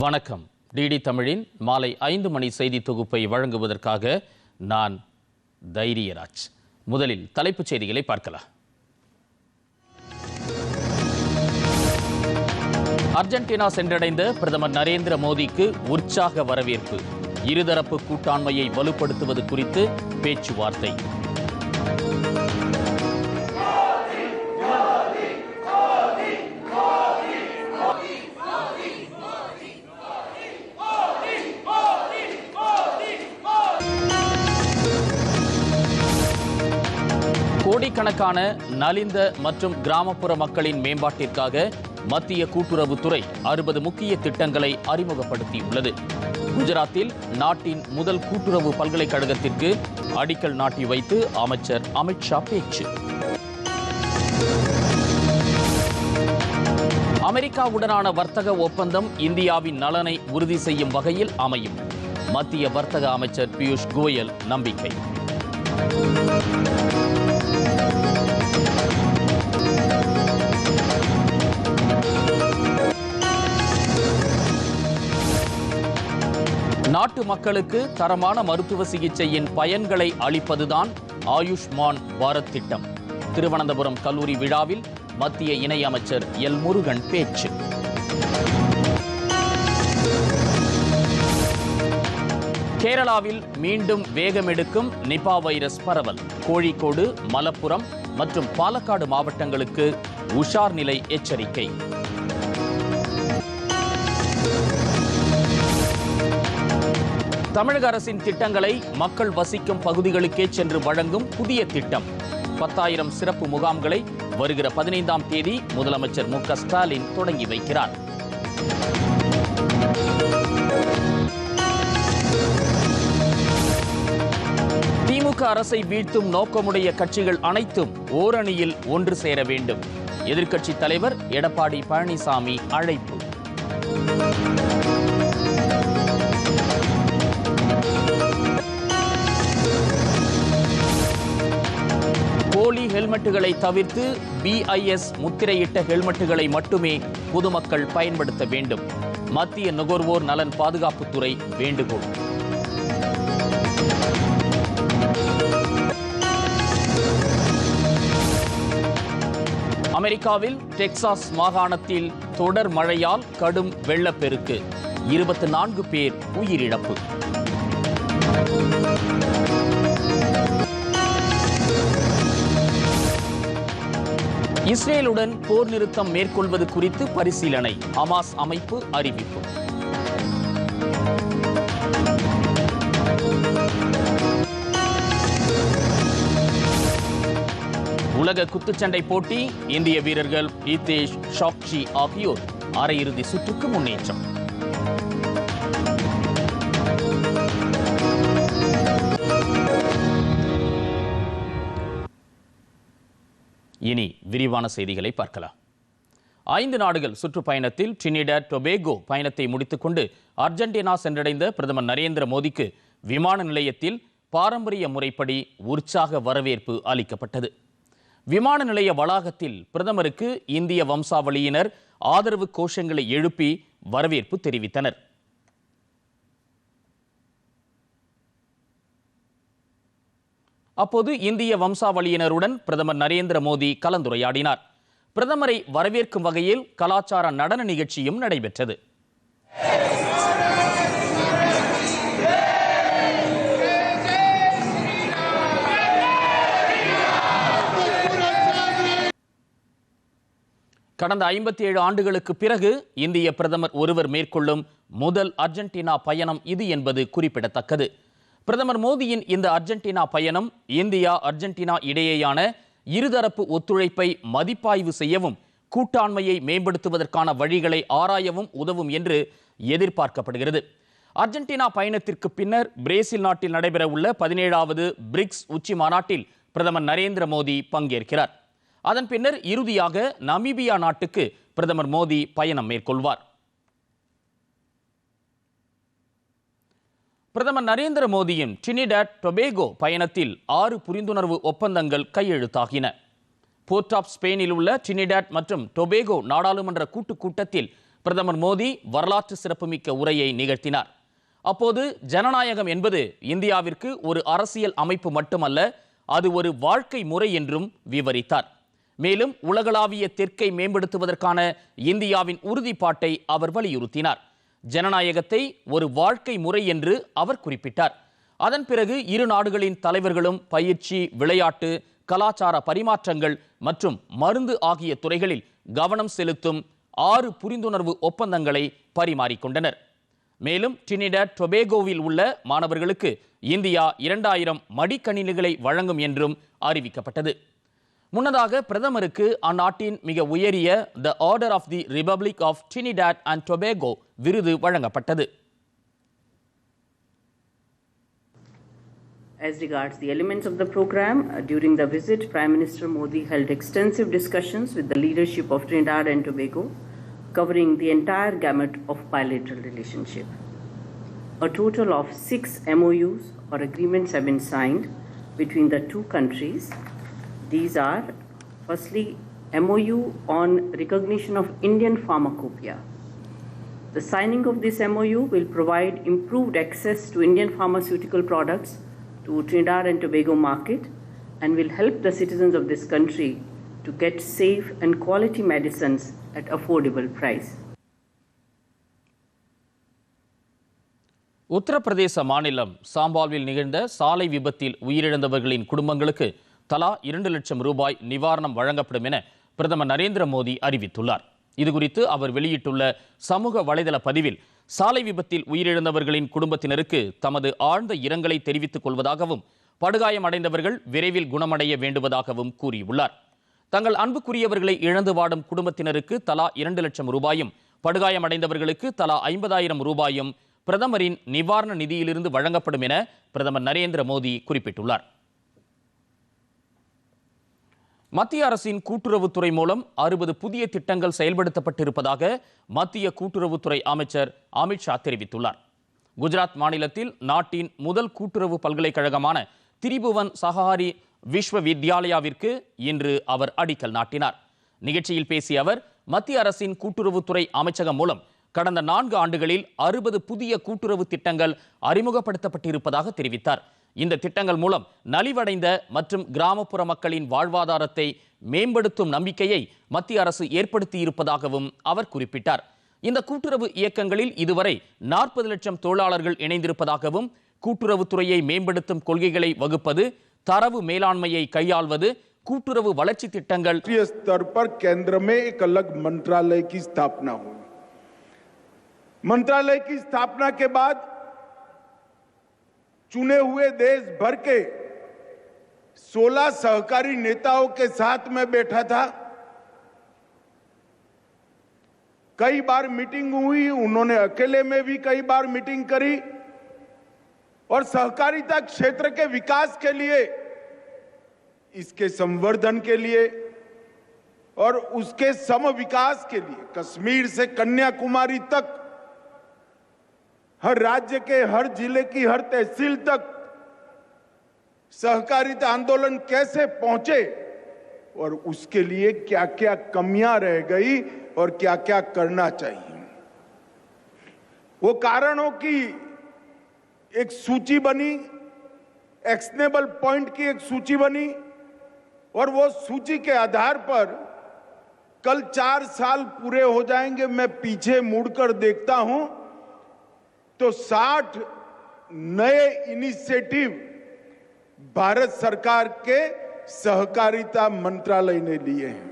வணக்கம். டிடி தமிழின் மாலை ஐந்து மணி செய்தி தொகுப்பை வழங்குவதற்காக நான் தைரியராஜ். முதலில் தலைப்புச் செய்திகளை பார்க்கலாம். அர்ஜென்டினா சென்றடைந்த பிரதமர் நரேந்திர மோடிக்கு உற்சாக வரவேற்பு. இருதரப்பு கூட்டாண்மையை வலுப்படுத்துவது குறித்து பேச்சுவார்த்தை. கோடிக்கணக்கான நலிந்த மற்றும் கிராமப்புற மக்களின் மேம்பாட்டிற்காக மத்திய கூட்டுறவுத்துறை அறுபது முக்கிய திட்டங்களை அறிமுகப்படுத்தியுள்ளது. குஜராத்தில் நாட்டின் முதல் கூட்டுறவு பல்கலைக்கழகத்திற்கு அடிக்கல் நாட்டி வைத்து அமைச்சர் அமித்ஷா பேச்சு. அமெரிக்காவுடனான வர்த்தக ஒப்பந்தம் இந்தியாவின் நலனை உறுதி செய்யும் வகையில் அமையும். மத்திய வர்த்தக அமைச்சர் பியூஷ் கோயல் நம்பிக்கை. நாட்டு மக்களுக்கு தரமான மருத்துவ சிகிச்சையின் பயன்களை அளிப்பதுதான் ஆயுஷ்மான் பாரத் திட்டம். திருவனந்தபுரம் கல்லூரி விழாவில் மத்திய இணையமைச்சர் எல் முருகன் பேச்சு. கேரளாவில் மீண்டும் வேகமெடுக்கும் நிபா வைரஸ் பரவல். கோழிக்கோடு மலப்புரம் மற்றும் பாலக்காடு மாவட்டங்களுக்கு உஷார் நிலை எச்சரிக்கை. தமிழக அரசின் திட்டங்களை மக்கள் வசிக்கும் பகுதிகளுக்கே சென்று வழங்கும் புதிய திட்டம். பத்தாயிரம் சிறப்பு முகாம்களை வருகிற பதினைந்தாம் தேதி முதலமைச்சர் மு ஸ்டாலின் தொடங்கி வைக்கிறார். திமுக அரசை வீழ்த்தும் நோக்கமுடைய கட்சிகள் அனைத்தும் ஓரணியில் ஒன்று சேர வேண்டும். எதிர்க்கட்சித் தலைவர் எடப்பாடி பழனிசாமி அழைப்பு. போலி ஹெல்மெட்டுகளை தவிர்த்து பிஐஎஸ் முத்திரையிட்ட ஹெல்மெட்டுகளை மட்டுமே பொதுமக்கள் பயன்படுத்த வேண்டும். மத்திய நுகர்வோர் நலன் பாதுகாப்புத்துறை வேண்டுகோள். அமெரிக்காவில் டெக்சாஸ் மாகாணத்தில் தொடர் மழையால் கடும் வெள்ளப்பெருக்கு. இருபத்தி நான்கு பேர் உயிரிழப்பு. இஸ்ரேலுடன் போர் நிறுத்தம் மேற்கொள்வது குறித்து பரிசீலனை ஹமாஸ் அமைப்பு அறிவிப்பு. உலக குத்துச்சண்டை போட்டி இந்திய வீரர்கள் ரீதேஷ் ஷாக்ஷி ஆகியோர் அரையிறுதி சுற்றுக்கு முன்னேற்றம். இனி விரிவான செய்திகளை பார்க்கலாம். ஐந்து நாடுகள் சுற்றுப்பயணத்தில் டிரினிடாட் டொபேகோ பயணத்தை முடித்துக்கொண்டு அர்ஜென்டினா சென்றடைந்த பிரதமர் நரேந்திர மோடிக்கு விமான நிலையத்தில் பாரம்பரிய முறைப்படி உற்சாக வரவேற்பு அளிக்கப்பட்டது. விமான நிலைய வளாகத்தில் பிரதமருக்கு இந்திய வம்சாவளியினர் ஆதரவு கோஷங்களை எழுப்பி வரவேற்பு தெரிவித்தனர். அப்போது இந்திய வம்சாவளியினருடன் பிரதமர் நரேந்திர மோடி கலந்துரையாடினார். பிரதமரை வரவேற்கும் வகையில் கலாச்சார நடன நிகழ்ச்சியும் நடைபெற்றது. கடந்த ஐம்பத்தி ஏழு ஆண்டுகளுக்கு பிறகு இந்திய பிரதமர் ஒருவர் மேற்கொள்ளும் முதல் அர்ஜென்டினா பயணம் இது என்பது குறிப்பிடத்தக்கது. பிரதமர் மோடியின் இந்த அர்ஜென்டினா பயணம் இந்தியா அர்ஜென்டினா இடையேயான இருதரப்பு ஒத்துழைப்பை மதிப்பாய்வு செய்யவும் கூட்டாண்மையை மேம்படுத்துவதற்கான வழிகளை ஆராயவும் உதவும் என்று எதிர்பார்க்கப்படுகிறது. அர்ஜென்டினா பயணத்திற்கு பின்னர் பிரேசில் நாட்டில் நடைபெறவுள்ள பதினேழாவது பிரிக்ஸ் உச்சி மாநாட்டில் பிரதமர் நரேந்திர மோடி பங்கேற்கிறார். அதன் பின்னர் இறுதியாக நமீபியா நாட்டுக்கு பிரதமர் மோடி பயணம் மேற்கொள்வார். பிரதமர் நரேந்திர மோடியின் டினிடாட் டொபேகோ பயணத்தில் ஆறு புரிந்துணர்வு ஒப்பந்தங்கள் கையெழுத்தாகின. போர்ட் ஆஃப் ஸ்பெயினில் உள்ள டினிடாட் மற்றும் டொபேகோ நாடாளுமன்ற கூட்டுக் கூட்டத்தில் பிரதமர் மோடி வரலாற்று சிறப்புமிக்க உரையை நிகழ்த்தினார். அப்போது ஜனநாயகம் என்பது இந்தியாவிற்கு ஒரு அரசியல் அமைப்பு மட்டுமல்ல அது ஒரு வாழ்க்கை முறை என்றும் விவரித்தார். மேலும் உலகளாவிய தெற்கை மேம்படுத்துவதற்கான இந்தியாவின் உறுதிப்பாட்டை அவர் வலியுறுத்தினார். ஜனநாயகத்தை ஒரு வாழ்க்கை முறை என்று அவர் குறிப்பிட்டார். அதன் பிறகு இரு நாடுகளின் தலைவர்களும் பயிற்சி விளையாட்டு கலாச்சார பரிமாற்றங்கள் மற்றும் மருந்து ஆகிய துறைகளில் கவனம் செலுத்தும் ஆறு புரிந்துணர்வு ஒப்பந்தங்களை பரிமாறிக்கொண்டனர். மேலும் டினிடட் டொபேகோவில் உள்ள மாணவர்களுக்கு இந்தியா இரண்டாயிரம் மடிக்கணினிகளை வழங்கும் என்றும் அறிவிக்கப்பட்டது. முன்னதாக பிரதமருக்கு அந்நாட்டின் மிக உயரிய the order of the republic of Trinidad and Tobago விருது வழங்கப்பட்டது As regards the elements of the program, uh, during the visit, Prime Minister Modi held extensive discussions with the leadership of Trinidad and Tobago, covering the entire gamut of bilateral relationship. A total of six MOUs or agreements have been signed between the two countries. These are, firstly, MOU on recognition of Indian pharmacopoeia. The signing of this MOU will provide improved access to Indian pharmaceutical products to Trinidad and Tobago market and will help the citizens of this country to get safe and quality medicines at affordable price. Uttar Pradesh மாநிலம் சாம்பால்வில் நிகழ்ந்த சாலை விபத்தில் உயிரிழந்தவர்களின் குடும்பங்களுக்கு தலா இரண்டு லட்சம் ரூபாய் நிவாரணம் வழங்கப்படும் என பிரதமர் நரேந்திர மோடி அறிவித்துள்ளார் இதுகுறித்து அவர் வெளியிட்டுள்ள சமூக வலைதள பதிவில் சாலை விபத்தில் உயிரிழந்தவர்களின் குடும்பத்தினருக்கு தமது ஆழ்ந்த இரங்கலை தெரிவித்துக் கொள்வதாகவும் படுகாயம் அடைந்தவர்கள் விரைவில் குணமடைய வேண்டுவதாகவும் கூறியுள்ளார். தங்கள் அன்புக்குரியவர்களை இழந்து வாடும் குடும்பத்தினருக்கு தலா இரண்டு லட்சம் ரூபாயும் படுகாயமடைந்தவர்களுக்கு தலா ஐம்பதாயிரம் ரூபாயும் பிரதமரின் நிவாரண நிதியிலிருந்து வழங்கப்படும் என பிரதமர் நரேந்திர மோடி குறிப்பிட்டுள்ளார். மத்திய அரசின் கூட்டுறவுத்துறை மூலம் அறுபது புதிய திட்டங்கள் செயல்படுத்தப்பட்டிருப்பதாக மத்திய கூட்டுறவுத்துறை அமைச்சர் அமித்ஷா தெரிவித்துள்ளார். குஜராத் மாநிலத்தில் நாட்டின் முதல் கூட்டுறவு பல்கலைக்கழகமான திரிபுவன் சஹாரி விஸ்வ வித்யாலயாவிற்கு இன்று அவர் அடிக்கல் நாட்டினார். நிகழ்ச்சியில் பேசிய அவர் மத்திய அரசின் கூட்டுறவுத்துறை அமைச்சகம் மூலம் கடந்த நான்கு ஆண்டுகளில் அறுபது புதிய கூட்டுறவு திட்டங்கள் அறிமுகப்படுத்தப்பட்டிருப்பதாக தெரிவித்தார். இந்த திட்டங்கள் மூலம் நலிவடைந்த மற்றும் கிராமப்புற மக்களின் வாழ்வாதாரத்தை மேம்படுத்தும் நம்பிக்கையை மத்திய அரசு ஏற்படுத்தியிருப்பதாகவும் அவர் குறிப்பிட்டார் இந்த கூட்டுறவு இயக்கங்களில் இதுவரை நாற்பது லட்சம் தொழிலாளர்கள் இணைந்திருப்பதாகவும் கூட்டுறவுத்துறையை மேம்படுத்தும் கொள்கைகளை வகுப்பது தரவு மேலாண்மையை கையாள்வது கூட்டுறவு வளர்ச்சி திட்டங்கள் राष्ट्रीय स्तर पर केंद्र में एक अलग मंत्रालय की स्थापना हुई मंत्रालय की स्थापना के बाद चुने हुए देश भर के 16 सहकारी नेताओं के साथ में बैठा था। कई बार मीटिंग हुई, उन्होंने अकेले में भी कई बार मीटिंग करी। और सहकारिता क्षेत्र के विकास के लिए, इसके संवर्धन के लिए, और उसके सम विकास के लिए, कश्मीर से कन्याकुमारी तक हर राज्य के, हर ज़िले की, हर तहसील तक सहकारिता आंदोलन कैसे पहुँचे और उसके लिए क्या क्या कमियाँ रह गई और क्या क्या करना चाहिए। वो कारणों की एक सूची बनी एक्शनेबल पॉइंट की एक सूची बनी और वो सूची के आधार पर कल चार साल पूरे हो जाएँगे, मैं पीछे मुड़कर देखता हूँ तो 60 नए इनिशिएटिव भारत सरकार के सहकारिता मंत्रालय ने लिए हैं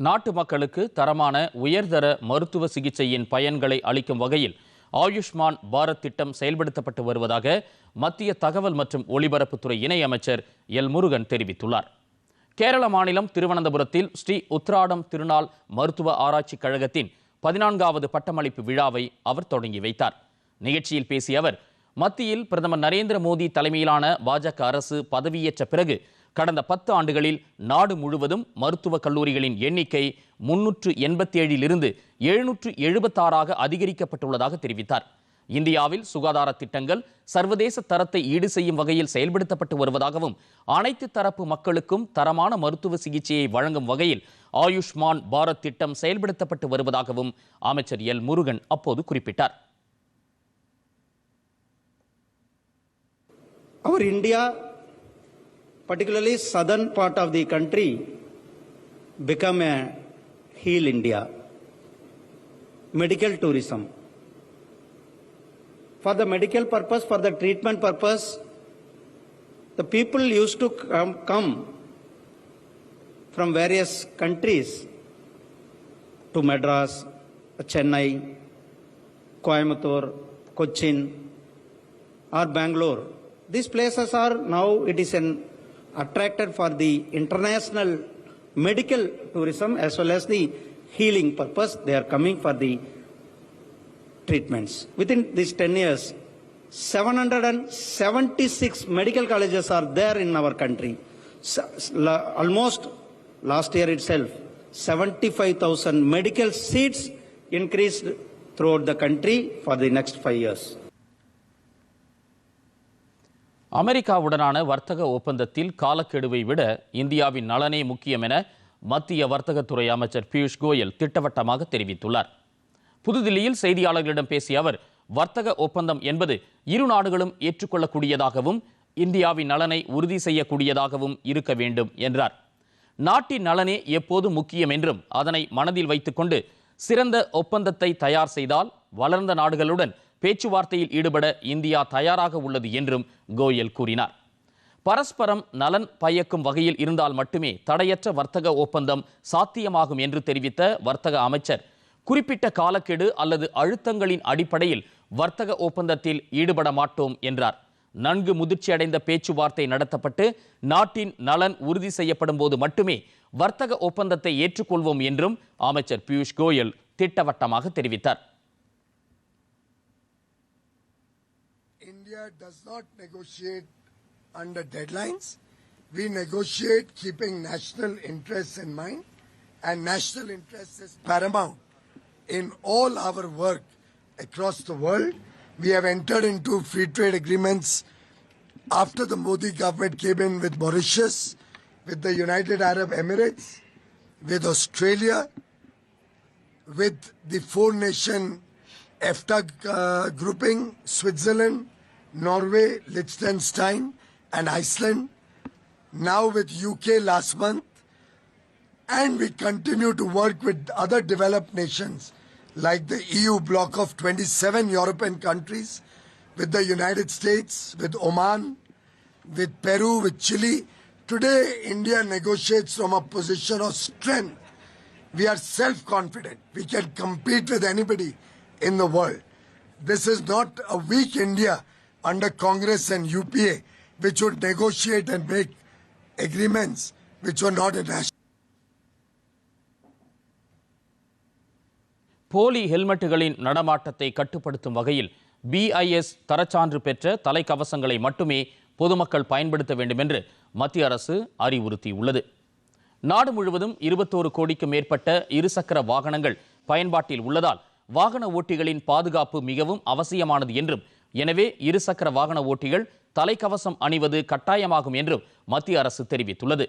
நாட்டு மக்களுக்கு தரமான உயர்தர மருத்துவ சிகிச்சையின் பயன்களை அளிக்கும் வகையில் ஆயுஷ்மான் பாரத் திட்டம் செயல்படுத்தப்பட்டு வருவதாக மத்திய தகவல் மற்றும் ஒலிபரப்புத்துறை இணையமைச்சர் எல் முருகன் தெரிவித்துள்ளார் கேரள மாநிலம் திருவனந்தபுரத்தில் ஸ்ரீ உத்ராடம் திருநாள் மருத்துவ ஆராய்ச்சிக் கழகத்தின் பதினான்காவது பட்டமளிப்பு விழாவை அவர் தொடங்கி வைத்தார். நிகழ்ச்சியில் பேசிய அவர் மத்தியில் பிரதமர் நரேந்திர மோடி தலைமையிலான பாஜக அரசு பதவியேற்ற பிறகு கடந்த பத்து ஆண்டுகளில் நாடு முழுவதும் மருத்துவக் கல்லூரிகளின் எண்ணிக்கை முன்னூற்று எண்பத்தி ஏழிலிருந்து எழுநூற்று எழுபத்தாறாக அதிகரிக்கப்பட்டுள்ளதாக தெரிவித்தார். இந்தியாவில் சுகாதார திட்டங்கள் சர்வதேச தரத்தை ஈடு செய்யும் வகையில் செயல்படுத்தப்பட்டு வருவதாகவும் அனைத்து தரப்பு மக்களுக்கும் தரமான மருத்துவ சிகிச்சையை வழங்கும் வகையில் ஆயுஷ்மான் பாரத் திட்டம் செயல்படுத்தப்பட்டு வருவதாகவும் அமைச்சர் எல் முருகன் அப்போது குறிப்பிட்டார் Our India, particularly southern part of the country, become a heal India. Medical tourism. For the medical purpose, for the treatment purpose, the people used to come, come from various countries to Madras, Chennai, Coimbatore, Cochin, or Bangalore. These places are now it is an attracted for the international medical tourism as well as the healing purpose. They are coming for the treatments. Within these 10 years, 776 medical colleges are there in our country. S- s- Almost last year itself, 75,000 medical seats increased throughout the country for the next five years. அமெரிக்காவுடனான வர்த்தக ஒப்பந்தத்தில் காலக்கெடுவை விட இந்தியாவின் நலனே முக்கியம் என மத்திய வர்த்தகத்துறை அமைச்சர் பியூஷ் கோயல் திட்டவட்டமாக தெரிவித்துள்ளார் புதுதில்லியில் செய்தியாளர்களிடம் பேசிய அவர் வர்த்தக ஒப்பந்தம் என்பது இரு நாடுகளும் ஏற்றுக்கொள்ளக்கூடியதாகவும் இந்தியாவின் நலனை உறுதி செய்யக்கூடியதாகவும் இருக்க வேண்டும் என்றார் நாட்டின் நலனே எப்போது முக்கியம் என்றும் அதனை மனதில் வைத்துக்கொண்டு சிறந்த ஒப்பந்தத்தை தயார் செய்தால் வளர்ந்த நாடுகளுடன் பேச்சுவார்த்தையில் ஈடுபட இந்தியா தயாராக உள்ளது என்றும் கோயல் கூறினார். பரஸ்பரம் நலன் பயக்கும் வகையில் இருந்தால் மட்டுமே தடையற்ற வர்த்தக ஒப்பந்தம் சாத்தியமாகும் என்று தெரிவித்த வர்த்தக அமைச்சர் குறிப்பிட்ட காலக்கெடு அல்லது அழுத்தங்களின் அடிப்படையில் வர்த்தக ஒப்பந்தத்தில் ஈடுபட மாட்டோம் என்றார். நன்கு முதிர்ச்சியடைந்த பேச்சுவார்த்தை நடத்தப்பட்டு நாட்டின் நலன் உறுதி செய்யப்படும் போது மட்டுமே வர்த்தக ஒப்பந்தத்தை ஏற்றுக்கொள்வோம் என்றும் அமைச்சர் பியூஷ் கோயல் திட்டவட்டமாக தெரிவித்தார் India does not negotiate under deadlines. We negotiate keeping national interests in mind, and national interest is paramount in all our work across the world. We have entered into free trade agreements after the Modi government came in with Mauritius, with the United Arab Emirates, with Australia, with the four nation EFTA uh, grouping Switzerland, Norway, Liechtenstein, and Iceland. Now with UK last month. And we continue to work with other developed nations like the EU bloc of 27 European countries, with the United States, with Oman, with Peru, with Chile. Today, India negotiates from a position of strength. We are self confident. We can compete with anybody in the world. This is not a weak India under Congress and UPA, which would negotiate and make agreements which were not a national. போலி ஹெல்மெட்டுகளின் நடமாட்டத்தை கட்டுப்படுத்தும் வகையில் BIS தரச்சான்று பெற்ற தலைக்கவசங்களை மட்டுமே பொதுமக்கள் பயன்படுத்த வேண்டும் என்று மத்திய அரசு அறிவுறுத்தியுள்ளது. நாடு முழுவதும் இருபத்தோரு கோடிக்கு மேற்பட்ட இருசக்கர வாகனங்கள் பயன்பாட்டில் உள்ளதால் வாகன ஓட்டிகளின் பாதுகாப்பு மிகவும் அவசியமானது என்றும் எனவே இருசக்கர வாகன ஓட்டிகள் தலைக்கவசம் அணிவது கட்டாயமாகும் என்றும் மத்திய அரசு தெரிவித்துள்ளது.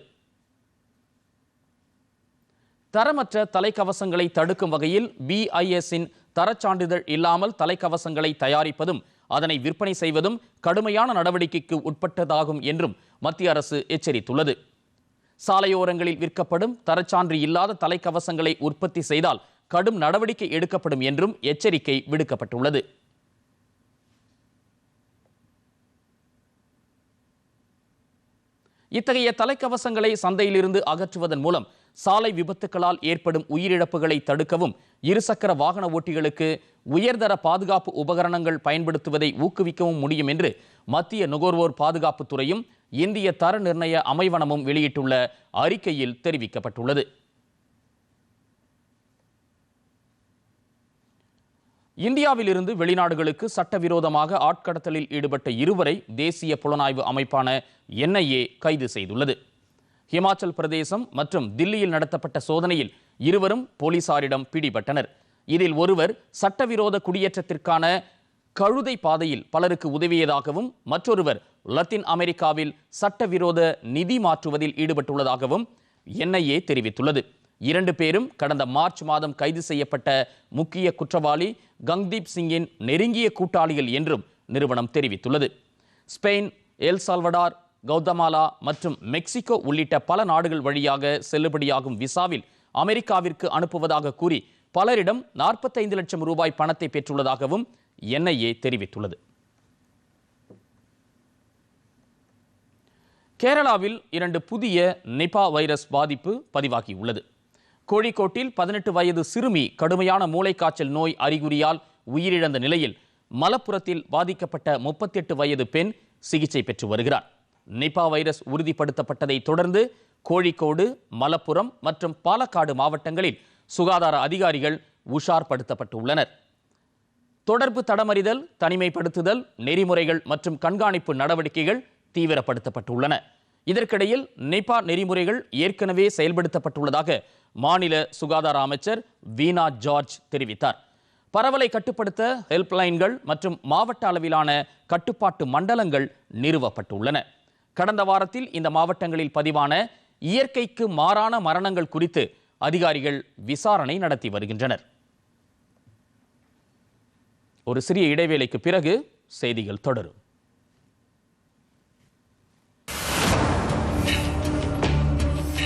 தரமற்ற தலைக்கவசங்களை தடுக்கும் வகையில் பிஐஎஸ்ஸின் தரச்சான்றிதழ் இல்லாமல் தலைக்கவசங்களை தயாரிப்பதும் அதனை விற்பனை செய்வதும் கடுமையான நடவடிக்கைக்கு உட்பட்டதாகும் என்றும் மத்திய அரசு எச்சரித்துள்ளது. சாலையோரங்களில் விற்கப்படும் தரச்சான்று இல்லாத தலைக்கவசங்களை உற்பத்தி செய்தால் கடும் நடவடிக்கை எடுக்கப்படும் என்றும் எச்சரிக்கை விடுக்கப்பட்டுள்ளது. இத்தகைய தலைக்கவசங்களை சந்தையிலிருந்து அகற்றுவதன் மூலம் சாலை விபத்துகளால் ஏற்படும் உயிரிழப்புகளை தடுக்கவும் இருசக்கர வாகன ஓட்டிகளுக்கு உயர்தர பாதுகாப்பு உபகரணங்கள் பயன்படுத்துவதை ஊக்குவிக்கவும் முடியும் என்று மத்திய நுகர்வோர் பாதுகாப்புத்துறையும் இந்திய தர நிர்ணய அமைவனமும் வெளியிட்டுள்ள அறிக்கையில் தெரிவிக்கப்பட்டுள்ளது. இந்தியாவிலிருந்து வெளிநாடுகளுக்கு சட்டவிரோதமாக ஆட்கடத்தலில் ஈடுபட்ட இருவரை தேசிய புலனாய்வு அமைப்பான என்ஐஏ கைது செய்துள்ளது. ஹிமாச்சல் பிரதேசம் மற்றும் தில்லியில் நடத்தப்பட்ட சோதனையில் இருவரும் போலீசாரிடம் பிடிபட்டனர். இதில் ஒருவர் சட்டவிரோத குடியேற்றத்திற்கான கழுதை பாதையில் பலருக்கு உதவியதாகவும் மற்றொருவர் லத்தீன் அமெரிக்காவில் சட்டவிரோத நிதி மாற்றுவதில் ஈடுபட்டுள்ளதாகவும் என்ஐஏ தெரிவித்துள்ளது. இரண்டு பேரும் கடந்த மார்ச் மாதம் கைது செய்யப்பட்ட முக்கிய குற்றவாளி கங்தீப் சிங்கின் நெருங்கிய கூட்டாளிகள் என்றும் நிறுவனம் தெரிவித்துள்ளது. ஸ்பெயின் எல் சால்வடார் கௌதமாலா மற்றும் மெக்சிகோ உள்ளிட்ட பல நாடுகள் வழியாக செல்லுபடியாகும் விசாவில் அமெரிக்காவிற்கு அனுப்புவதாக கூறி பலரிடம் நாற்பத்தைந்து லட்சம் ரூபாய் பணத்தை பெற்றுள்ளதாகவும் என்ஐஏ தெரிவித்துள்ளது. கேரளாவில் இரண்டு புதிய நிபா வைரஸ் பாதிப்பு பதிவாகியுள்ளது. கோழிக்கோட்டில் பதினெட்டு வயது சிறுமி கடுமையான மூளைக்காய்ச்சல் நோய் அறிகுறியால் உயிரிழந்த நிலையில் மலப்புரத்தில் பாதிக்கப்பட்ட முப்பத்தெட்டு வயது பெண் சிகிச்சை பெற்று வருகிறார். நிபா வைரஸ் உறுதிப்படுத்தப்பட்டதை தொடர்ந்து கோழிக்கோடு மலப்புரம் மற்றும் பாலக்காடு மாவட்டங்களில் சுகாதார அதிகாரிகள் உஷார்படுத்தப்பட்டுள்ளனர். தொடர்பு தடமறிதல் தனிமைப்படுத்துதல் நெறிமுறைகள் மற்றும் கண்காணிப்பு நடவடிக்கைகள் தீவிரப்படுத்தப்பட்டுள்ளன. இதற்கிடையில் நிபா நெறிமுறைகள் ஏற்கனவே செயல்படுத்தப்பட்டுள்ளதாக மாநில சுகாதார அமைச்சர் வீணா ஜார்ஜ் தெரிவித்தார். பரவலை கட்டுப்படுத்த ஹெல்ப்லைன்கள் மற்றும் மாவட்ட அளவிலான கட்டுப்பாட்டு மண்டலங்கள் நிறுவப்பட்டுள்ளன. கடந்த வாரத்தில் இந்த மாவட்டங்களில் பதிவான இயற்கைக்கு மாறான மரணங்கள் குறித்து அதிகாரிகள் விசாரணை நடத்தி வருகின்றனர். ஒரு சிறிய இடைவேளைக்கு பிறகு செய்திகள் தொடரும்.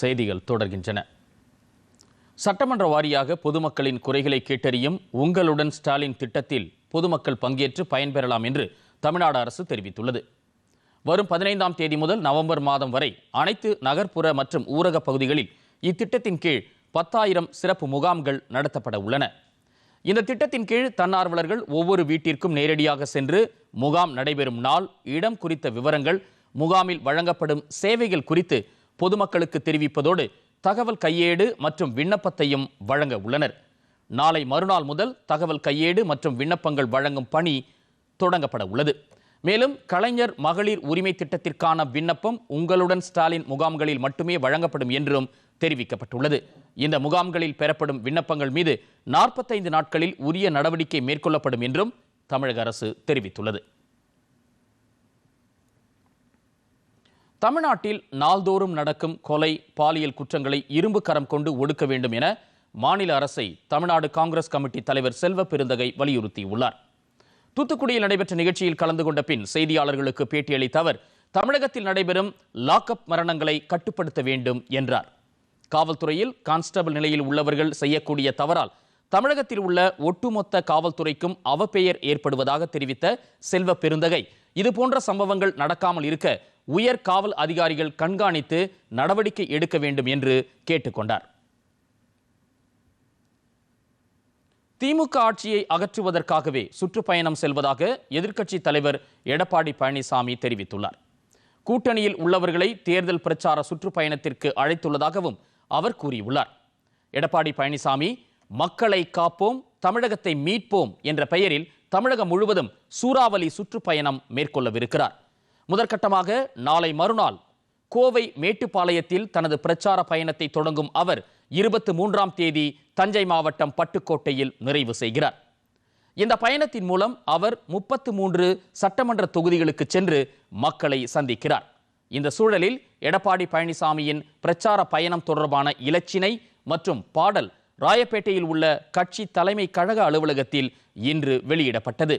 செய்திகள் தொடர்கின்றன. சட்டமன்ற வாரியாக பொதுமக்களின் குறைகளை கேட்டறியும் உங்களுடன் ஸ்டாலின் திட்டத்தில் பொதுமக்கள் பங்கேற்று பயன்பெறலாம் என்று தமிழ்நாடு அரசு தெரிவித்துள்ளது. வரும் பதினைந்தாம் தேதி முதல் நவம்பர் மாதம் வரை அனைத்து நகர்ப்புற மற்றும் ஊரக பகுதிகளில் இத்திட்டத்தின் கீழ் பத்தாயிரம் சிறப்பு முகாம்கள் நடத்தப்பட உள்ளன. இந்த திட்டத்தின் கீழ் தன்னார்வலர்கள் ஒவ்வொரு வீட்டிற்கும் நேரடியாக சென்று முகாம் நடைபெறும் நாள் இடம் குறித்த விவரங்கள் முகாமில் வழங்கப்படும் சேவைகள் குறித்து பொதுமக்களுக்கு தெரிவிப்பதோடு தகவல் கையேடு மற்றும் விண்ணப்பத்தையும் வழங்க உள்ளனர். நாளை மறுநாள் முதல் தகவல் கையேடு மற்றும் விண்ணப்பங்கள் வழங்கும் பணி தொடங்கப்பட உள்ளது. மேலும் கலைஞர் மகளிர் உரிமை திட்டத்திற்கான விண்ணப்பம் உங்களுடன் ஸ்டாலின் முகாம்களில் மட்டுமே வழங்கப்படும் என்றும் தெரிவிக்கப்பட்டுள்ளது. இந்த முகாம்களில் பெறப்படும் விண்ணப்பங்கள் மீது நாற்பத்தைந்து நாட்களில் உரிய நடவடிக்கை மேற்கொள்ளப்படும் என்றும் தமிழக அரசு தெரிவித்துள்ளது. தமிழ்நாட்டில் நாள்தோறும் நடக்கும் கொலை பாலியல் குற்றங்களை இரும்பு கரம் கொண்டு ஒடுக்க வேண்டும் என மாநில அரசை தமிழ்நாடு காங்கிரஸ் கமிட்டி தலைவர் செல்வ பெருந்தகை வலியுறுத்தியுள்ளார். தூத்துக்குடியில் நடைபெற்ற நிகழ்ச்சியில் கலந்து கொண்ட பின் செய்தியாளர்களுக்கு பேட்டியளித்த அவர் தமிழகத்தில் நடைபெறும் லாக்அப் மரணங்களை கட்டுப்படுத்த வேண்டும் என்றார். காவல்துறையில் கான்ஸ்டபிள் நிலையில் உள்ளவர்கள் செய்யக்கூடிய தவறால் தமிழகத்தில் உள்ள ஒட்டுமொத்த காவல்துறைக்கும் அவப்பெயர் ஏற்படுவதாக தெரிவித்த செல்வ பெருந்தகை இதுபோன்ற சம்பவங்கள் நடக்காமல் இருக்க உயர் காவல் அதிகாரிகள் கண்காணித்து நடவடிக்கை எடுக்க வேண்டும் என்று கேட்டுக்கொண்டார். திமுக ஆட்சியை அகற்றுவதற்காகவே சுற்றுப்பயணம் செல்வதாக எதிர்க்கட்சித் தலைவர் எடப்பாடி பழனிசாமி தெரிவித்துள்ளார். கூட்டணியில் உள்ளவர்களை தேர்தல் பிரச்சார சுற்றுப்பயணத்திற்கு அழைத்துள்ளதாகவும் அவர் கூறியுள்ளார். எடப்பாடி பழனிசாமி மக்களை காப்போம் தமிழகத்தை மீட்போம் என்ற பெயரில் தமிழகம் முழுவதும் சூறாவளி சுற்றுப்பயணம் மேற்கொள்ளவிருக்கிறார். முதற்கட்டமாக நாளை மறுநாள் கோவை மேட்டுப்பாளையத்தில் தனது பிரச்சார பயணத்தை தொடங்கும் அவர் இருபத்தி மூன்றாம் தேதி தஞ்சை மாவட்டம் பட்டுக்கோட்டையில் நிறைவு செய்கிறார். இந்த பயணத்தின் மூலம் அவர் முப்பத்து மூன்று சட்டமன்ற தொகுதிகளுக்கு சென்று மக்களை சந்திக்கிறார். இந்த சூழலில் எடப்பாடி பழனிசாமியின் பிரச்சார பயணம் தொடர்பான இலச்சினை மற்றும் பாடல் ராயப்பேட்டையில் உள்ள கட்சி தலைமை கழக அலுவலகத்தில் இன்று வெளியிடப்பட்டது.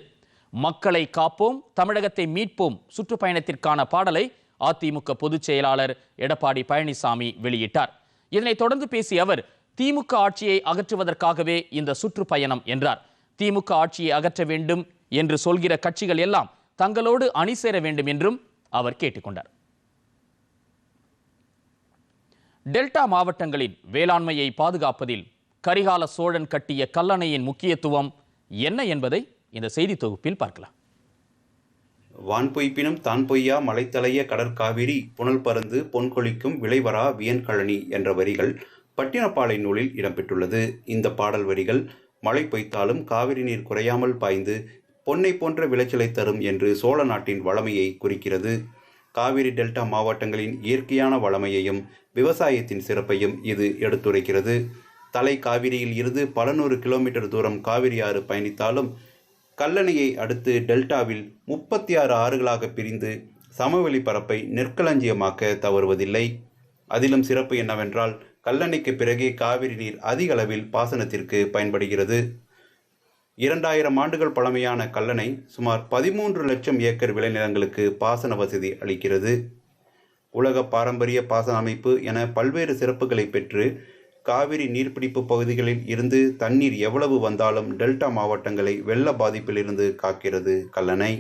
மக்களை காப்போம் தமிழகத்தை மீட்போம் சுற்றுப்பயணத்திற்கான பாடலை அதிமுக பொதுச் செயலாளர் எடப்பாடி பழனிசாமி வெளியிட்டார். இதனைத் தொடர்ந்து பேசிய அவர் திமுக ஆட்சியை அகற்றுவதற்காகவே இந்த சுற்றுப்பயணம் என்றார். திமுக ஆட்சியை அகற்ற வேண்டும் என்று சொல்கிற கட்சிகள் எல்லாம் தங்களோடு அணி சேர வேண்டும் என்றும் அவர் கேட்டுக்கொண்டார் டெல்டா மாவட்டங்களின் வேளாண்மையை பாதுகாப்பதில் கரிகால சோழன் கட்டிய கல்லணையின் முக்கியத்துவம் என்ன என்பதை இந்த செய்தி தொகுப்பில் பார்க்கலாம். வான் பொய்ப்பினும் தான் பொய்யா மலைத்தலைய கடற்காவிரி புனல் பருந்து பொன்கொழிக்கும் விளைவரா வியன்கழனி என்ற வரிகள் பட்டினப்பாலை நூலில் இடம்பெற்றுள்ளது. இந்த பாடல் வரிகள் மழை பொய்த்தாலும் காவிரி நீர் குறையாமல் பாய்ந்து பொன்னை போன்ற விளைச்சலை தரும் என்று சோழ நாட்டின் வளமையை குறிக்கிறது. காவிரி டெல்டா மாவட்டங்களின் இயற்கையான வளமையையும் விவசாயத்தின் சிறப்பையும் இது எடுத்துரைக்கிறது. தலை காவிரியில் இருந்து பல நூறு கிலோமீட்டர் தூரம் காவிரி ஆறு பயணித்தாலும் கல்லணையை அடுத்து டெல்டாவில் முப்பத்தி ஆறு ஆறுகளாக பிரிந்து சமவெளி பரப்பை நெற்களஞ்சியமாக்க தவறுவதில்லை. அதிலும் சிறப்பு என்னவென்றால் கல்லணைக்கு பிறகே காவிரி நீர் அதிக அளவில் பாசனத்திற்கு பயன்படுகிறது. இரண்டாயிரம் ஆண்டுகள் பழமையான கல்லணை சுமார் பதிமூன்று லட்சம் ஏக்கர் விளைநிலங்களுக்கு பாசன வசதி அளிக்கிறது. உலக பாரம்பரிய பாசன அமைப்பு என பல்வேறு சிறப்புகளை பெற்று காவிரி நீர்பிடிப்பு பகுதிகளில் இருந்து தண்ணீர் எவ்வளவு வந்தாலும் டெல்டா மாவட்டங்களை வெள்ள பாதிப்பிலிருந்து காக்கிறது கல்லணை.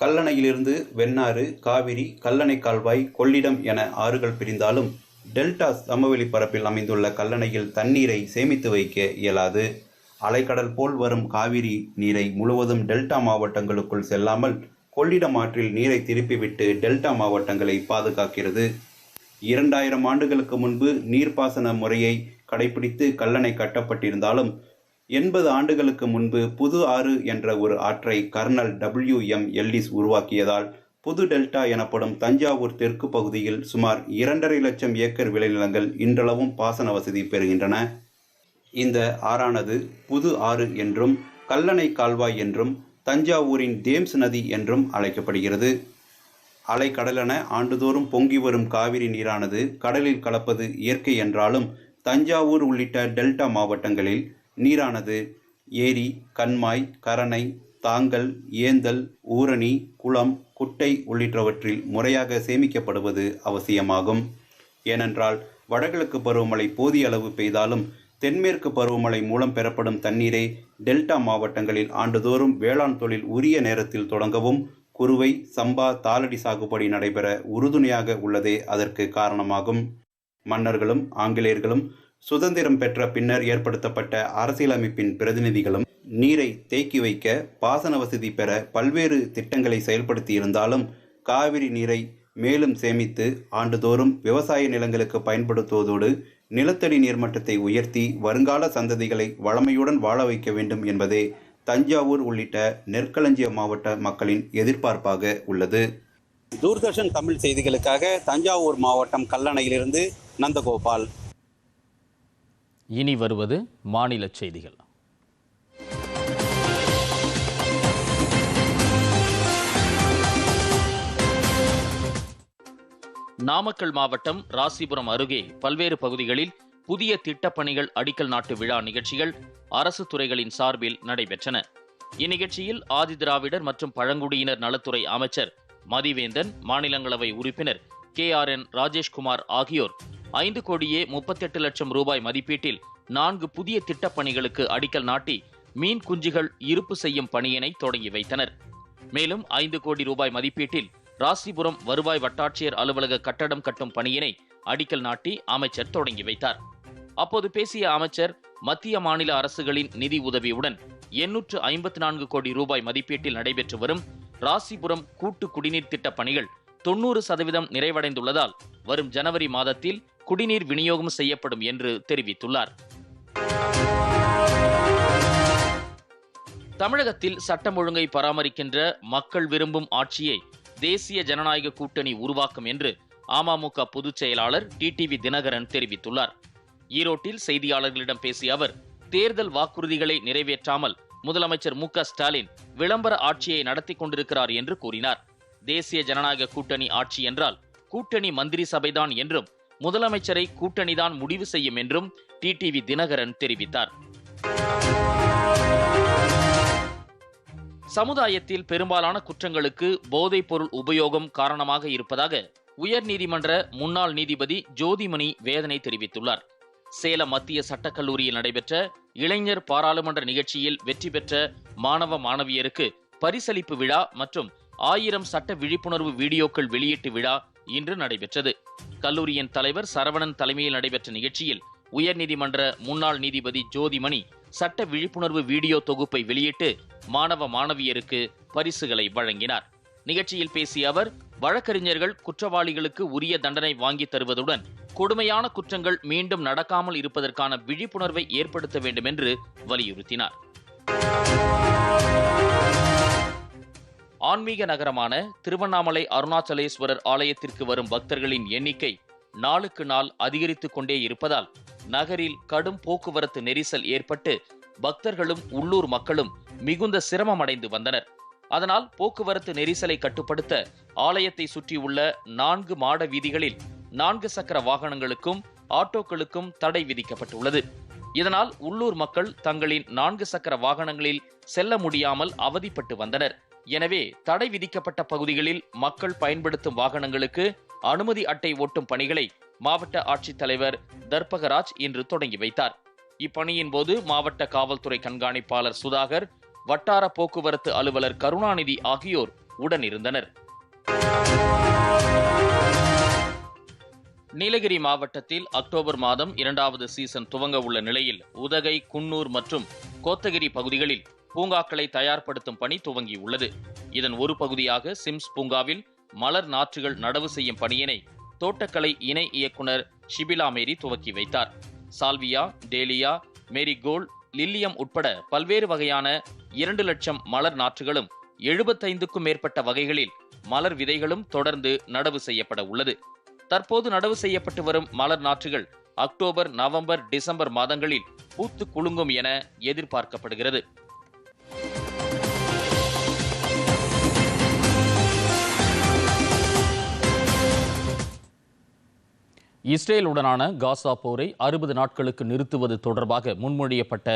கல்லணையிலிருந்து வெண்ணாறு காவிரி கல்லணை கால்வாய் கொள்ளிடம் என ஆறுகள் பிரிந்தாலும் டெல்டா சமவெளி பரப்பில் அமைந்துள்ள கல்லணையில் தண்ணீரை சேமித்து வைக்க இயலாது. அலைக்கடல் போல் வரும் காவிரி நீரை முழுவதும் டெல்டா மாவட்டங்களுக்குள் செல்லாமல் கொள்ளிடம் ஆற்றில் நீரை திருப்பிவிட்டு டெல்டா மாவட்டங்களை பாதுகாக்கிறது. இரண்டாயிரம் ஆண்டுகளுக்கு முன்பு நீர்ப்பாசன முறையை கடைபிடித்து கல்லணை கட்டப்பட்டிருந்தாலும் எண்பது ஆண்டுகளுக்கு முன்பு புது ஆறு என்ற ஒரு ஆற்றை கர்னல் டபிள்யூ எம் எல்லிஸ் உருவாக்கியதால் புது டெல்டா எனப்படும் தஞ்சாவூர் தெற்கு பகுதியில் சுமார் இரண்டரை லட்சம் ஏக்கர் விளைநிலங்கள் இன்றளவும் பாசன வசதி பெறுகின்றன. இந்த ஆறானது புது ஆறு என்றும் கல்லணை கால்வாய் என்றும் தஞ்சாவூரின் தேம்ஸ் நதி என்றும் அழைக்கப்படுகிறது. அலைக்கடலென ஆண்டுதோறும் பொங்கி வரும் காவிரி நீரானது கடலில் கலப்பது இயற்கை என்றாலும் தஞ்சாவூர் உள்ளிட்ட டெல்டா மாவட்டங்களில் நீரானது ஏரி கண்மாய் கரணை தாங்கல் ஏந்தல் ஊரணி குளம் குட்டை உள்ளிட்டவற்றில் முறையாக சேமிக்கப்படுவது அவசியமாகும். ஏனென்றால் வடகிழக்கு பருவமழை போதிய அளவு பெய்தாலும் தென்மேற்கு பருவமழை மூலம் பெறப்படும் தண்ணீரை டெல்டா மாவட்டங்களில் ஆண்டுதோறும் வேளாண் தொழில் உரிய நேரத்தில் தொடங்கவும் குறுவை சம்பா தாளடி சாகுபடி நடைபெற உறுதுணையாக உள்ளதே அதற்கு காரணமாகும். மன்னர்களும் ஆங்கிலேயர்களும் சுதந்திரம் பெற்ற பின்னர் ஏற்படுத்தப்பட்ட அரசியலமைப்பின் பிரதிநிதிகளும் நீரை தேக்கி வைக்க பாசன வசதி பெற பல்வேறு திட்டங்களை செயல்படுத்தி இருந்தாலும் காவிரி நீரை மேலும் சேமித்து ஆண்டுதோறும் விவசாய நிலங்களுக்கு பயன்படுத்துவதோடு நிலத்தடி நீர்மட்டத்தை உயர்த்தி வருங்கால சந்ததிகளை வளமையுடன் வாழ வைக்க வேண்டும் என்பதே தஞ்சாவூர் உள்ளிட்ட நெற்களஞ்சிய மாவட்ட மக்களின் எதிர்பார்ப்பாக உள்ளது. தூர்தர்ஷன் தமிழ் செய்திகளுக்காக தஞ்சாவூர் மாவட்டம் கல்லணையிலிருந்து நந்தகோபால். இனி வருவது மாநில செய்திகள். நாமக்கல் மாவட்டம் ராசிபுரம் அருகே பல்வேறு பகுதிகளில் புதிய திட்டப்பணிகள் அடிக்கல் நாட்டு விழா நிகழ்ச்சிகள் அரசு துறைகளின் சார்பில் நடைபெற்றன. இந்நிகழ்ச்சியில் ஆதிதிராவிடர் மற்றும் பழங்குடியினர் நலத்துறை அமைச்சர் மதிவேந்தன் மாநிலங்களவை உறுப்பினர் கே ஆர் என் ராஜேஷ்குமார் ஆகியோர் ஐந்து கோடியே முப்பத்தெட்டு லட்சம் ரூபாய் மதிப்பீட்டில் நான்கு புதிய திட்டப்பணிகளுக்கு அடிக்கல் நாட்டி மீன் குஞ்சுகள் இருப்பு செய்யும் பணியினை தொடங்கி வைத்தனர். மேலும் ஐந்து கோடி ரூபாய் மதிப்பீட்டில் ராசிபுரம் வருவாய் வட்டாட்சியர் அலுவலக கட்டடம் கட்டும் பணியினை அடிக்கல் நாட்டி அமைச்சர் தொடங்கி வைத்தார். அப்போது பேசிய அமைச்சர் மத்திய மாநில அரசுகளின் நிதி உதவியுடன் எண்ணூற்று ஐம்பத்தி நான்கு கோடி ரூபாய் மதிப்பீட்டில் நடைபெற்று வரும் ராசிபுரம் கூட்டு குடிநீர் திட்ட பணிகள் தொண்ணூறு சதவீதம் நிறைவடைந்துள்ளதால் வரும் ஜனவரி மாதத்தில் குடிநீர் விநியோகம் செய்யப்படும் என்று தெரிவித்துள்ளார். தமிழகத்தில் சட்டம் ஒழுங்கை பராமரிக்கின்ற மக்கள் விரும்பும் ஆட்சியை தேசிய ஜனநாயக கூட்டணி உருவாக்கும் என்று அமமுக பொதுச் செயலாளர் டிடிவி தினகரன் தெரிவித்துள்ளார். ஈரோட்டில் செய்தியாளர்களிடம் பேசிய அவர் தேர்தல் வாக்குறுதிகளை நிறைவேற்றாமல் முதலமைச்சர் மு க ஸ்டாலின் விளம்பர ஆட்சியை நடத்தி கொண்டிருக்கிறார் என்று கூறினார். தேசிய ஜனநாயக கூட்டணி ஆட்சி என்றால் கூட்டணி மந்திரி சபைதான் என்றும் முதலமைச்சரை கூட்டணிதான் முடிவு செய்யும் என்றும் டிடிவி தினகரன் தெரிவித்தார். சமுதாயத்தில் பெரும்பாலான குற்றங்களுக்கு போதைப் பொருள் உபயோகம் காரணமாக இருப்பதாக உயர்நீதிமன்ற முன்னாள் நீதிபதி ஜோதிமணி வேதனை தெரிவித்துள்ளார். சேலம் மத்திய சட்டக்கல்லூரியில் நடைபெற்ற இளைஞர் பாராளுமன்ற நிகழ்ச்சியில் வெற்றி பெற்ற மாணவ மாணவியருக்கு பரிசளிப்பு விழா மற்றும் ஆயிரம் சட்ட விழிப்புணர்வு வீடியோக்கள் வெளியீட்டு விழா இன்று நடைபெற்றது. கல்லூரியின் தலைவர் சரவணன் தலைமையில் நடைபெற்ற நிகழ்ச்சியில் உயர்நீதிமன்ற முன்னாள் நீதிபதி ஜோதிமணி சட்ட விழிப்புணர்வு வீடியோ தொகுப்பை வெளியிட்டு மாணவ மாணவியருக்கு பரிசுகளை வழங்கினார். நிகழ்ச்சியில் பேசிய அவர் வழக்கறிஞர்கள் குற்றவாளிகளுக்கு உரிய தண்டனை வாங்கி தருவதுடன் கொடுமையான குற்றங்கள் மீண்டும் நடக்காமல் இருப்பதற்கான விழிப்புணர்வை ஏற்படுத்த வேண்டும் என்று வலியுறுத்தினார். ஆன்மீக நகரமான திருவண்ணாமலை அருணாச்சலேஸ்வரர் ஆலயத்திற்கு வரும் பக்தர்களின் எண்ணிக்கை நாளுக்கு நாள் அதிகரித்துக் கொண்டே இருப்பதால் நகரில் கடும் போக்குவரத்து நெரிசல் ஏற்பட்டு பக்தர்களும் உள்ளூர் மக்களும் மிகுந்த சிரமமடைந்து வந்தனர். அதனால் போக்குவரத்து நெரிசலை கட்டுப்படுத்த ஆலயத்தை சுற்றியுள்ள நான்கு மாட வீதிகளில் நான்கு சக்கர வாகனங்களுக்கும் ஆட்டோக்களுக்கும் தடை விதிக்கப்பட்டுள்ளது. இதனால் உள்ளூர் மக்கள் தங்களின் நான்கு சக்கர வாகனங்களில் செல்ல முடியாமல் அவதிப்பட்டு வந்தனர். எனவே தடை விதிக்கப்பட்ட பகுதிகளில் மக்கள் பயன்படுத்தும் வாகனங்களுக்கு அனுமதி அட்டை ஓட்டும் பணிகளை மாவட்ட ஆட்சித்தலைவர் தர்பகராஜ் இன்று தொடங்கி வைத்தார். இப்பணியின் போது மாவட்ட காவல்துறை கண்காணிப்பாளர் சுதாகர் வட்டார போக்குவரத்து அலுவலர் கருணாநிதி ஆகியோர் உடனிருந்தனர். நீலகிரி மாவட்டத்தில் அக்டோபர் மாதம் இரண்டாவது சீசன் துவங்க உள்ள நிலையில் உதகை குன்னூர் மற்றும் கோத்தகிரி பகுதிகளில் பூங்காக்களை தயார்படுத்தும் பணி துவங்கியுள்ளது. இதன் ஒரு பகுதியாக சிம்ஸ் பூங்காவில் மலர் நாற்றுகள் நடவு செய்யும் பணியினை தோட்டக்கலை இணை இயக்குனர் ஷிபிலா மேரி துவக்கி வைத்தார். சால்வியா டேலியா மேரிகோல்ட் லில்லியம் உட்பட பல்வேறு வகையான இரண்டு லட்சம் மலர் நாற்றுகளும் எழுபத்தைந்துக்கும் மேற்பட்ட வகைகளில் மலர் விதைகளும் தொடர்ந்து நடவு செய்யப்பட உள்ளது. தற்போது நடவு செய்யப்பட்டு வரும் மலர் நாற்றுகள் அக்டோபர் நவம்பர் டிசம்பர் மாதங்களில் பூத்து குலுங்கும் என எதிர்பார்க்கப்படுகிறது. இஸ்ரேலுடனான காசா போரை அறுபது நாட்களுக்கு நிறுத்துவது தொடர்பாக முன்மொழியப்பட்ட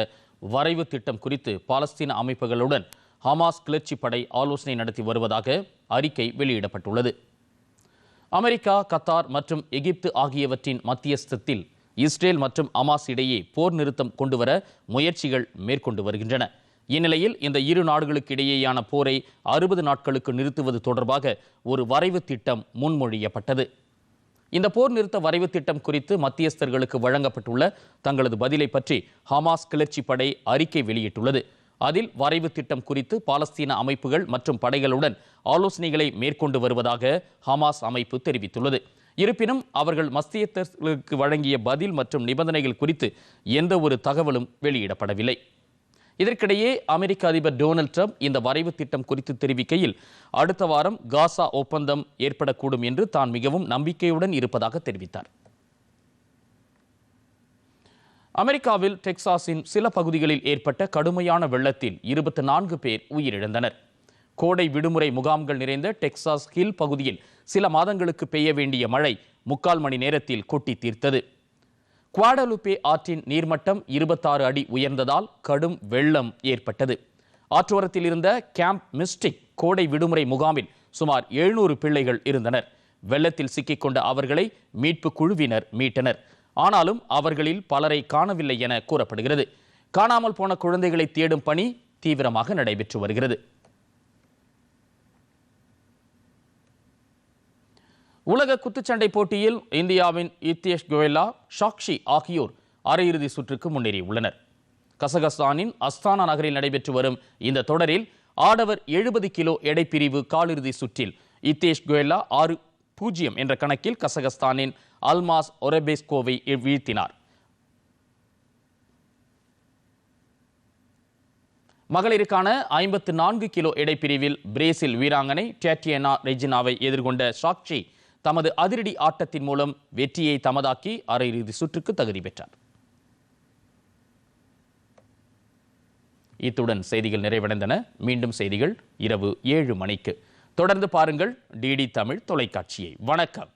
வரைவு திட்டம் குறித்து பாலஸ்தீன அமைப்புகளுடன் ஹமாஸ் கிளர்ச்சி படை ஆலோசனை நடத்தி வருவதாக அறிக்கை வெளியிடப்பட்டுள்ளது. அமெரிக்கா கத்தார் மற்றும் எகிப்து ஆகியவற்றின் மத்தியஸ்தத்தில் இஸ்ரேல் மற்றும் அமாஸ் இடையே போர் நிறுத்தம் கொண்டுவர முயற்சிகள் மேற்கொண்டு வருகின்றன. இந்நிலையில் இந்த இரு நாடுகளுக்கு இடையேயான போரை அறுபது நாட்களுக்கு நிறுத்துவது தொடர்பாக ஒரு வரைவு திட்டம் முன்மொழியப்பட்டது. இந்த போர் நிறுத்த வரைவு திட்டம் குறித்து மத்தியஸ்தர்களுக்கு வழங்கப்பட்டுள்ள தங்களது பதிலை பற்றி ஹமாஸ் கிளர்ச்சி படை அறிக்கை வெளியிட்டுள்ளது. அதில் வரைவு திட்டம் குறித்து பாலஸ்தீன அமைப்புகள் மற்றும் படைகளுடன் ஆலோசனைகளை மேற்கொண்டு வருவதாக ஹமாஸ் அமைப்பு தெரிவித்துள்ளது. இருப்பினும் அவர்கள் மத்தியஸ்தர்களுக்கு வழங்கிய பதில் மற்றும் நிபந்தனைகள் குறித்து எந்த ஒரு தகவலும் வெளியிடப்படவில்லை. இதற்கிடையே அமெரிக்க அதிபர் டொனால்ட் ட்ரம்ப் இந்த வரைவு திட்டம் குறித்து தெரிவிக்கையில் அடுத்த வாரம் காசா ஒப்பந்தம் ஏற்படக்கூடும் என்று தான் மிகவும் நம்பிக்கையுடன் இருப்பதாக தெரிவித்தார். அமெரிக்காவில் டெக்சாஸின் சில பகுதிகளில் ஏற்பட்ட கடுமையான வெள்ளத்தில் இருபத்தி நான்கு பேர் உயிரிழந்தனர். கோடை விடுமுறை முகாம்கள் நிறைந்த டெக்சாஸ் ஹில் பகுதியில் சில மாதங்களுக்கு பெய்ய வேண்டிய மழை முக்கால் மணி நேரத்தில் கொட்டி தீர்த்தது. குவாடலுப்பே ஆற்றின் நீர்மட்டம் இருபத்தாறு அடி உயர்ந்ததால் கடும் வெள்ளம் ஏற்பட்டது. ஆற்றோரத்தில் இருந்த கேம்ப் மிஸ்டிக் கோடை விடுமுறை முகாமில் சுமார் எழுநூறு பிள்ளைகள் இருந்தனர். வெள்ளத்தில் சிக்கிக்கொண்ட அவர்களை மீட்பு குழுவினர் மீட்டனர். ஆனாலும் அவர்களில் பலரை காணவில்லை என கூறப்படுகிறது. காணாமல் போன குழந்தைகளை தேடும் பணி தீவிரமாக நடைபெற்று வருகிறது. உலக குத்துச்சண்டை போட்டியில் இந்தியாவின் இத்தியேஷ் கோயலா ஷாக்ஷி ஆகியோர் அரையிறுதி சுற்றுக்கு முன்னேறியுள்ளனர். கசகஸ்தானின் அஸ்தானா நகரில் நடைபெற்று வரும் இந்த தொடரில் ஆடவர் எழுபது கிலோ எடைப்பிரிவு காலிறுதி சுற்றில் இத்தேஷ் கோயலா ஆறு பூஜ்ஜியம் என்ற கணக்கில் கசகஸ்தானின் அல்மாஸ் ஒரபேஸ்கோவை வீழ்த்தினார். மகளிருக்கான ஐம்பத்து நான்கு கிலோ எடைப்பிரிவில் பிரேசில் வீராங்கனை டேட்டியனா ரெஜினாவை எதிர்கொண்ட சாக்ஷி தமது அதிரடி ஆட்டத்தின் மூலம் வெற்றியை தமதாக்கி அரையிறுதி சுற்றுக்கு தகுதி பெற்றார். இத்துடன் செய்திகள் நிறைவடைந்தன. மீண்டும் செய்திகள் இரவு ஏழு மணிக்கு. தொடர்ந்து பாருங்கள் டிடி தமிழ் தொலைக்காட்சியை. வணக்கம்.